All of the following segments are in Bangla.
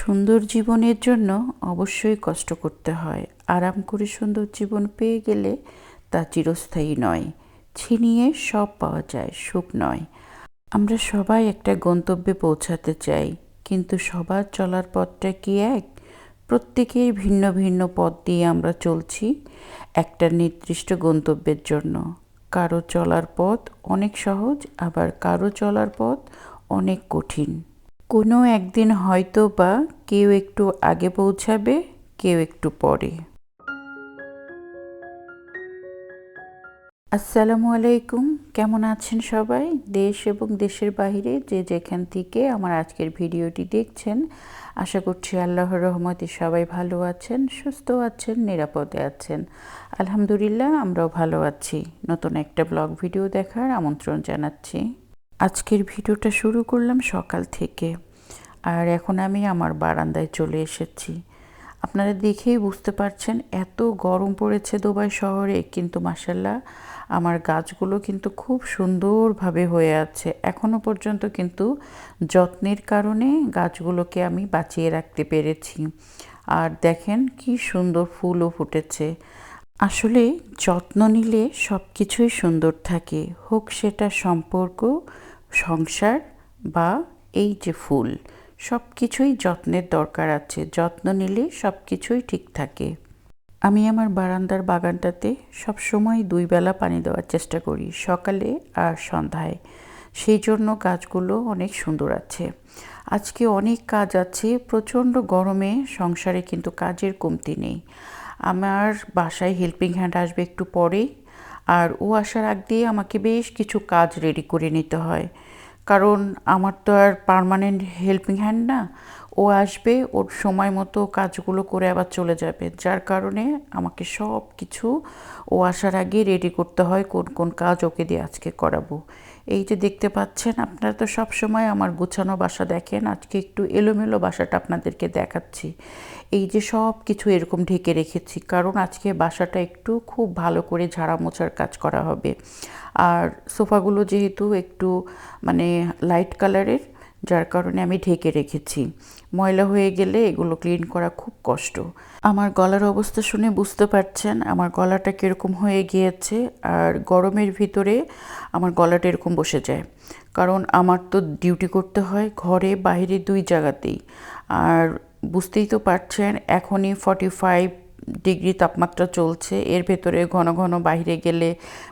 সুন্দর জীবনের জন্য অবশ্যই কষ্ট করতে হয়। আরাম করে সুন্দর জীবন পেয়ে গেলে তা চিরস্থায়ী নয়। ছিনিয়ে সব পাওয়া যায়, সুখ নয়। আমরা সবাই একটা গন্তব্যে পৌঁছাতে চাই, কিন্তু সবার চলার পথটা কি এক? প্রত্যেকের ভিন্ন ভিন্ন পথ দিয়ে আমরা চলছি একটা নির্দিষ্ট গন্তব্যের জন্য। কারও চলার পথ অনেক সহজ, আবার কারও চলার পথ অনেক কঠিন। কোনো একদিন হয়তো বা কেউ একটু আগে পৌঁছাবে, কেউ একটু পরে। আসসালামু আলাইকুম, কেমন আছেন সবাই? দেশ এবং দেশের বাইরে যে যেখান থেকে আমার আজকের ভিডিওটি দেখছেন, আশা করছি আল্লাহর রহমতে সবাই ভালো আছেন, সুস্থ আছেন, নিরাপদে আছেন। আলহামদুলিল্লাহ, আমরাও ভালো আছি। নতুন একটা ব্লগ ভিডিও দেখার আমন্ত্রণ জানাচ্ছি। আজকের ভিডিওটা শুরু করলাম সকাল থেকে। আর এখন আমি আমার বারান্দায় চলে এসেছি। আপনারা দেখেই বুঝতে পারছেন, এত গরম পড়েছে দুবাই শহরে, কিন্তু মাসাল্লাহ আমার গাছগুলো কিন্তু খুব সুন্দরভাবে হয়ে আছে। এখনও পর্যন্ত কিন্তু যত্নের কারণে গাছগুলোকে আমি বাঁচিয়ে রাখতে পেরেছি। আর দেখেন কি সুন্দর ফুলও ফুটেছে। আসলে যত্ন নিলে সব কিছুই সুন্দর থাকে। হোক সেটা সম্পর্ক সংসার বা এই যে ফুল সব কিছুই যত্নের দরকার আছে। যত্ন নিলে সব কিছুই ঠিক থাকে। আমি আমার বারান্দার বাগানটাতে সব সময় দুই বেলা পানি দেওয়ার চেষ্টা করি, সকালে আর সন্ধ্যায়। সেই জন্য গাছগুলো অনেক সুন্দর আছে। আজকে অনেক কাজ আছে, প্রচণ্ড গরমে সংসারে কিন্তু কাজের কমতি নেই। আমার বাসায় হেল্পিং হ্যান্ড আসবে একটু পরেই। আর ও আসার আগ দিয়ে আমাকে বেশ কিছু কাজ রেডি করে নিতে হয়। কারণ আমার তো আর পারমানেন্ট হেল্পিং হ্যান্ড না। ও আসবে, ওর সময় মতো কাজগুলো করে আবার চলে যাবে। যার কারণে আমাকে সব কিছু ও আসার আগে রেডি করতে হয় কোন কোন কাজ ওকে দিয়ে আজকে করাবো। এই যে দেখতে পাচ্ছেন, আপনারা তো সব সময় আমার গোছানো বাসা দেখেন। আজকে একটু এলোমেলো বাসাটা আপনাদেরকে দেখাচ্ছি। এই যে সব কিছু এরকম ঢেকে রেখেছি, কারণ আজকে বাসাটা একটু খুব ভালো করে ঝাড়া মোছার কাজ করা হবে। আর সোফাগুলো যেহেতু একটু মানে লাইট কালারের যার কারণে আমি ঢেকে রেখেছি। ময়লা হয়ে গেলে এগুলো ক্লিন করা খুব কষ্ট। আমার গলার অবস্থা শুনে বুঝতে পারছেন আমার গলাটা কীরকম হয়ে গিয়েছে আর গরমের ভিতরে আমার গলাটা এরকম বসে যায়। কারণ আমার তো ডিউটি করতে হয় ঘরে বাইরে দুই জায়গাতেই। আর বুঝতেই তো পারছেন এখনই ফর্টি ফাইভ ডিগ্রি তাপমাত্রা চলছে। এর ভেতরে ঘন ঘন বাইরে গেলে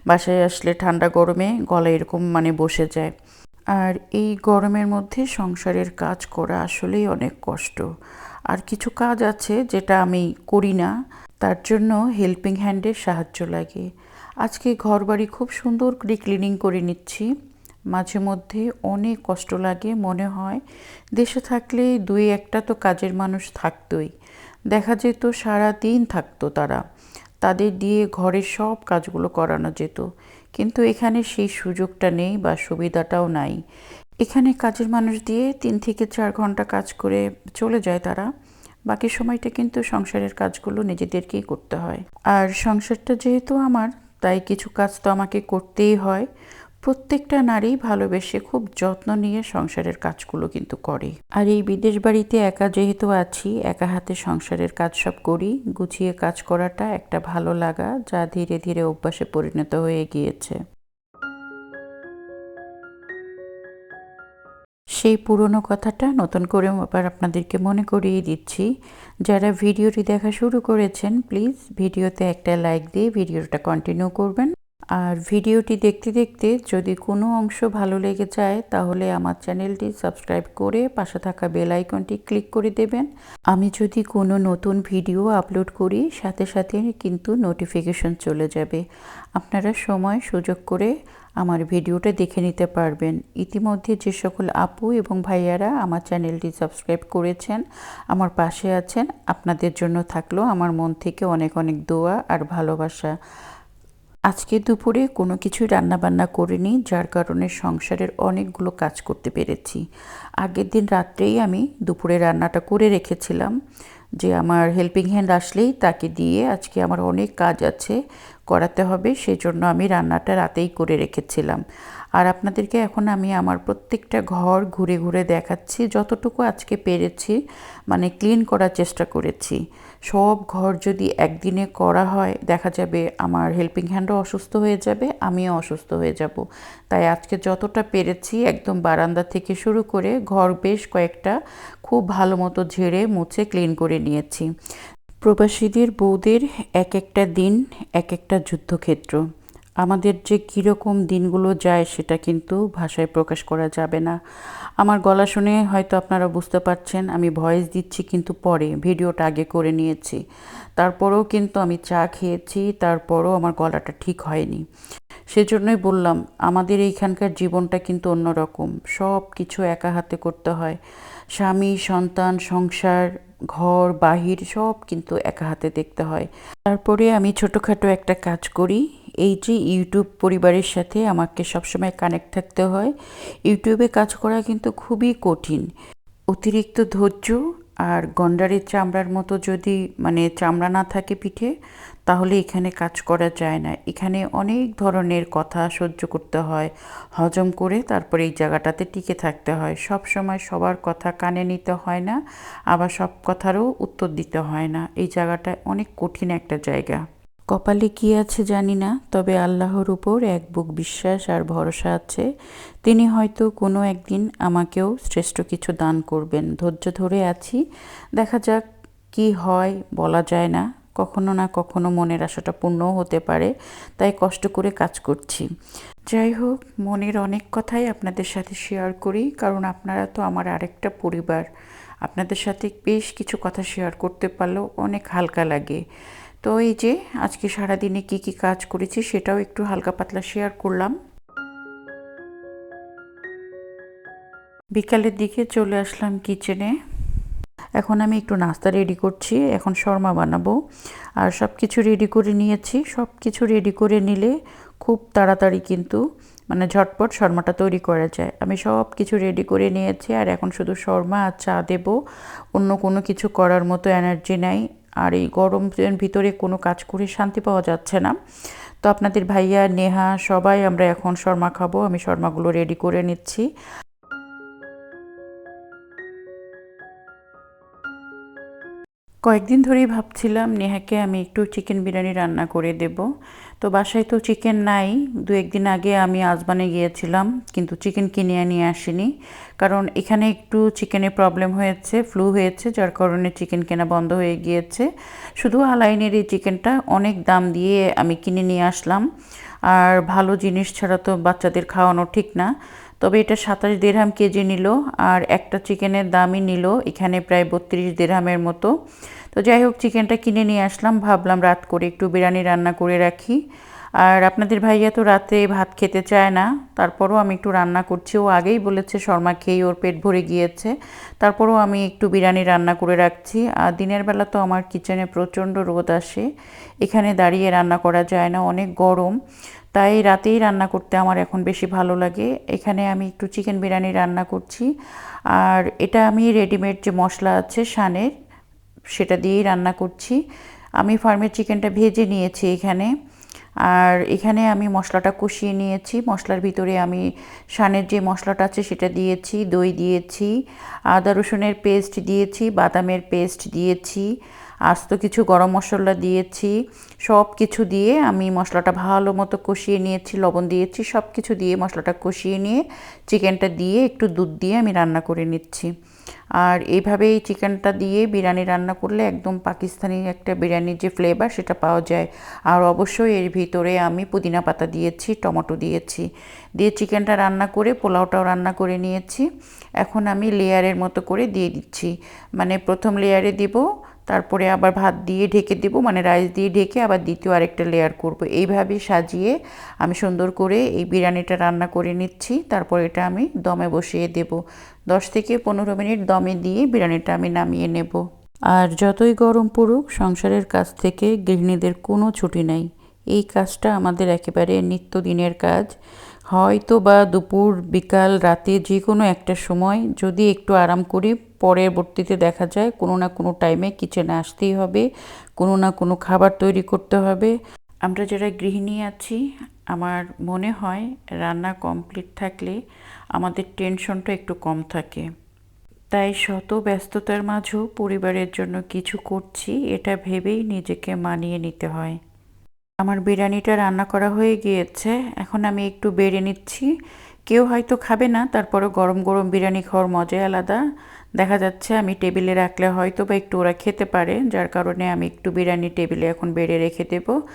বাসায় আসলে ঠান্ডা গরমে গলা এরকম মানে বসে যায়। আর এই গরমের মধ্যে সংসারের কাজ করা আসলেই অনেক কষ্ট। আর কিছু কাজ আছে যেটা আমি করি না, তার জন্য হেল্পিং হ্যান্ডের সাহায্য লাগে। আজকে ঘর বাড়ি খুব সুন্দর করে ক্লিনিং করে নিচ্ছি। মাঝে মধ্যে অনেক কষ্ট লাগে মনে হয়। দেশে থাকলে দুই একটা তো কাজের মানুষ থাকতোই। দেখা যেত সারা দিন থাকতো তারা। তাদের দিয়ে ঘরের সব কাজগুলো করানো যেত। কিন্তু এখানে সেই সুযোগটা নেই বা সুবিধাটাও নাই। এখানে কাজের মানুষ দিয়ে তিন থেকে চার ঘণ্টা কাজ করে চলে যায় তারা। বাকি সময়টা কিন্তু সংসারের কাজগুলো নিজেদেরকেই করতে হয়। আর সংসারটা যেহেতু আমার, তাই কিছু কাজ তো আমাকে করতেই হয়। প্রত্যেকটা নারী ভালোবেসে খুব যত্ন নিয়ে সংসারের কাজগুলো কিন্তু করে। আর এই বিদেশ বাড়িতে একা যেহেতু আছি, একা হাতে সংসারের কাজ সব করি, গুছিয়ে কাজ করাটা একটা ভালো লাগা যা ধীরে ধীরে অভ্যাসে পরিণত হয়ে গিয়েছে। সেই পুরনো কথাটা নতুন করে আবার আপনাদেরকে মনে করিয়ে দিচ্ছি। যারা ভিডিওটি দেখা শুরু করেছেন, প্লিজ ভিডিওতে একটা লাইক দিয়ে ভিডিওটা কন্টিনিউ করবেন। আর ভিডিওটি দেখতে দেখতে যদি কোনো অংশ ভালো লেগে যায়, তাহলে আমার চ্যানেলটি সাবস্ক্রাইব করে পাশে থাকা বেল আইকনটি ক্লিক করে দেবেন। আমি যদি কোনো নতুন ভিডিও আপলোড করি, সাথে সাথে কিন্তু নোটিফিকেশন চলে যাবে। আপনারা সময়, সুযোগ করে আমার ভিডিওটা দেখে নিতে পারবেন। ইতিমধ্যে যে সকল আপু এবং ভাইয়ারা আমার চ্যানেলটি সাবস্ক্রাইব করেছেন, আমার পাশে আছেন, আপনাদের জন্য থাকল আমার মন থেকে অনেক অনেক দোয়া আর ভালোবাসা। আজকে দুপুরে কোনো কিছু রান্নাবান্না করিনি, যার কারণে সংসারের অনেকগুলো কাজ করতে পেরেছি। আগের দিন রাত্রেই আমি দুপুরে রান্নাটা করে রেখেছিলাম। যে আমার হেল্পিং হ্যান্ড আসলেই তাকে দিয়ে আজকে আমার অনেক কাজ আছে, করাতে হবে, সেজন্য আমি রান্নাটা রাতেই করে রেখেছিলাম। আর আপনাদেরকে এখন আমি আমার প্রত্যেকটা ঘর ঘুরে ঘুরে দেখাচ্ছি, যতটুকু আজকে পেরেছি মানে ক্লিন করার চেষ্টা করেছি। সব ঘর যদি একদিনে করা হয়, দেখা যাবে আমার হেল্পিং হ্যান্ডও অসুস্থ হয়ে যাবে, আমিও অসুস্থ হয়ে যাব। তাই আজকে যতটা পেরেছি একদম বারান্দা থেকে শুরু করে ঘর বেশ কয়েকটা খুব ভালো মতো ঝেড়ে, মুছে ক্লিন করে নিয়েছি। প্রবাসীদের বউদের এক একটা দিন, এক একটা যুদ্ধক্ষেত্র। আমাদের যে কীরকম দিনগুলো যায় সেটা কিন্তু ভাষায় প্রকাশ করা যাবে না। আমার গলা শুনে হয়তো আপনারা বুঝতে পারছেন, আমি ভয়েস দিচ্ছি কিন্তু পরে, ভিডিওটা আগে করে নিয়েছি। তারপরেও কিন্তু আমি চা খেয়েছি, তারপরও আমার গলাটা ঠিক হয়নি। সেজন্যই বললাম, আমাদের এইখানকার জীবনটা কিন্তু অন্যরকম। সব কিছু একা হাতে করতে হয়। স্বামী, সন্তান, সংসার, ঘর, বাহির সব কিন্তু একা হাতে দেখতে হয়। তারপরে আমি ছোটোখাটো একটা কাজ করি এই যে ইউটিউব পরিবারের সাথে আমাকে সবসময় কানেক্ট থাকতে হয়। ইউটিউবে কাজ করা কিন্তু খুবই কঠিন। অতিরিক্ত ধৈর্য আর গন্ডারের চামড়ার মতো যদি মানে চামড়া না থাকে পিঠে, তাহলে এখানে কাজ করা যায় না। এখানে অনেক ধরনের কথা সহ্য করতে হয়, হজম করে তারপরে এই জায়গাটাতে টিকে থাকতে হয়। সব সময় সবার কথা কানে নিতে হয় না, আবার সব কথারও উত্তর দিতে হয় না। এই জায়গাটা অনেক কঠিন একটা জায়গা। কপালে কি আছে জানি না, তবে আল্লাহর উপর এক বুক বিশ্বাস আর ভরসা আছে। তিনি হয়তো কোনো একদিন আমাকেও শ্রেষ্ঠ কিছু দান করবেন। ধৈর্য ধরে আছি। দেখা যাক কি হয়, বলা যায় না। কখনো না কখনো মনের আশাটা পূর্ণও হতে পারে, তাই কষ্ট করে কাজ করছি। যাই হোক, মনের অনেক কথাই আপনাদের সাথে শেয়ার করি, কারণ আপনারা তো আমার আরেকটা পরিবার। আপনাদের সাথে বেশ কিছু কথা শেয়ার করতে পারলেও অনেক হালকা লাগে। তো এই যে, আজকে সারাদিনে কি কি কাজ করেছি সেটাও একটু হালকা পাতলা শেয়ার করলাম। বিকালের দিকে চলে আসলাম কিচেনে এখন আমি একটু নাস্তা রেডি করছি, এখন শর্মা বানাবো। আর সব কিছু রেডি করে নিয়েছি সব কিছু রেডি করে নিলে খুব তাড়াতাড়ি কিন্তু মানে ঝটপট শর্মাটা তৈরি করা যায়। আমি সব কিছু রেডি করে নিয়েছি, আর এখন শুধু শর্মা আর চা দেবো। অন্য কোনো কিছু করার মতো এনার্জি নাই। আর এই গরম ভিতরে কোনো কাজ করে শান্তি পাওয়া যাচ্ছে না। তো আপনাদের ভাইয়া, নেহা, সবাই আমরা এখন শর্মা খাব। আমি শর্মাগুলো রেডি করে নিচ্ছি। কয়েকদিন ধরেই ভাবছিলাম, নেহাকে আমি একটু চিকেন বিরিয়ানি রান্না করে দেব। তো বাসায় তো চিকেন নাই। দু একদিন আগে আমি আজবানে গিয়েছিলাম, কিন্তু চিকেন কিনে নিয়ে আসিনি। কারণ এখানে একটু চিকেনের প্রবলেম হয়েছে ফ্লু হয়েছে, যার কারণে চিকেন কেনা বন্ধ হয়ে গিয়েছে। শুধু আলাইনের এই চিকেনটা অনেক দাম দিয়ে আমি কিনে নিয়ে আসলাম। আর ভালো জিনিস ছাড়া তো বাচ্চাদের খাওয়ানো ঠিক না। তবে এটা সাতাশ দেড়হাম কেজি নিল আর একটা চিকেনের দামই নিল এখানে প্রায় বত্রিশ দেড়হামের মতো। তো যাই হোক, চিকেনটা কিনে নিয়ে আসলাম, ভাবলাম রাত করে একটু বিরিয়ানি রান্না করে রাখি। আর আপনাদের ভাইয়া তো রাতে ভাত খেতে চায় না, তারপরও আমি একটু রান্না করছি। ও আগেই বলেছে শর্মা খেয়ে ওর পেট ভরে গিয়েছে। তারপরও আমি একটু বিরিয়ানি রান্না করে রাখছি। আর দিনের বেলা তো আমার কিচেনে প্রচণ্ড রোদ আসে। এখানে দাঁড়িয়ে রান্না করা যায় না, অনেক গরম। তাই রাতেই রান্না করতে আমার এখন বেশি ভালো লাগে। এখানে আমি একটু চিকেন বিরিয়ানি রান্না করছি। আর এটা আমি রেডিমেড যে মশলা আছে শানের, সেটা দিয়েই রান্না করছি। আমি ফার্মের চিকেনটা ভেজে নিয়েছি এখানে। আর এখানে আমি মশলাটা কষিয়ে নিয়েছি। মশলার ভিতরে আমি সানের যে মশলাটা আছে সেটা দিয়েছি, দই দিয়েছি, আদা রসুনের পেস্ট দিয়েছি, বাদামের পেস্ট দিয়েছি আস্ত কিছু গরম মশলা দিয়েছি, সব কিছু দিয়ে আমি মশলাটা ভালো মতো কষিয়ে নিয়েছি, লবণ দিয়েছি, সব কিছু দিয়ে মশলাটা কষিয়ে নিয়ে চিকেনটা দিয়ে একটু দুধ দিয়ে আমি রান্না করে নিচ্ছি। আর এইভাবেই চিকেনটা দিয়ে বিরিয়ানি রান্না করলে একদম পাকিস্তানি একটা বিরিয়ানির যে ফ্লেভার সেটা পাওয়া যায়। আর অবশ্যই এর ভিতরে আমি পুদিনা পাতা দিয়েছি, টমেটো দিয়েছি। দিয়ে চিকেনটা রান্না করে, পোলাওটাও রান্না করে নিয়েছি। এখন আমি লেয়ারের মতো করে দিয়ে দিচ্ছি। মানে প্রথম লেয়ারে দিব তারপরে আবার ভাত দিয়ে ঢেকে দেব মানে রাইস দিয়ে ঢেকে আবার দ্বিতীয় আরেকটা লেয়ার করব। এইভাবে সাজিয়ে আমি সুন্দর করে এই বিরিয়ানিটা রান্না করে নিচ্ছি। তারপর এটা আমি দমে বসিয়ে দেব। দশ থেকে পনেরো মিনিট দমে দিয়ে বিরিয়ানিটা আমি নামিয়ে নেব। আর যতই গরম পড়ুক, সংসারের কাজ থেকে গৃহিণীদের কোনো ছুটি নাই। এই কাজটা আমাদের একেবারে নিত্যদিনের কাজ। হয়তো বা দুপুর, বিকাল, রাতে যে কোনো একটা সময় যদি একটু আরাম করি পরবর্তীতে দেখা যায় কোনো না কোনো টাইমে কিচেনে আসতেই হবে, কোনো না কোনো খাবার তৈরি করতে হবে। আমরা যারা গৃহিণী আছি, আমার মনে হয় রান্না কমপ্লিট থাকলে আমাদের টেনশনটা একটু কম থাকে। তাই শত ব্যস্ততার মাঝেও পরিবারের জন্য কিছু করছি, এটা ভেবেই নিজেকে মানিয়ে নিতে হয়। আমার বিরিয়ানিটা রান্না করা হয়ে গিয়েছে। এখন আমি একটু বেড়ে নিচ্ছি। কেউ হয়তো খাবে না তারপরে গরম গরম বিরিয়ানি খাওয়ার মজাই আলাদা। দেখা যাচ্ছে আমি টেবিলে রাখলে হয়তো বা একটু ওরা খেতে পারে, যার কারণে আমি একটু বিরিয়ানি টেবিলে এখন বেড়ে রেখে দেবো।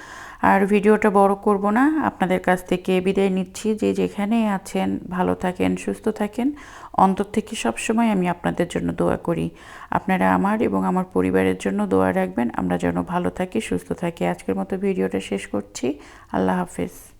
আর ভিডিওটা বড় করব না, আপনাদের কাছ থেকে বিদায় নিচ্ছি। যে যেখানে আছেন, ভালো থাকেন, সুস্থ থাকেন, অন্তর থেকে সবসময় আমি আপনাদের জন্য দোয়া করি। আপনারা আমার এবং আমার পরিবারের জন্য দোয়া রাখবেন। আমরা যেন ভালো থাকি, সুস্থ থাকি। আজকের মতো ভিডিওটা শেষ করছি। আল্লাহ হাফেজ।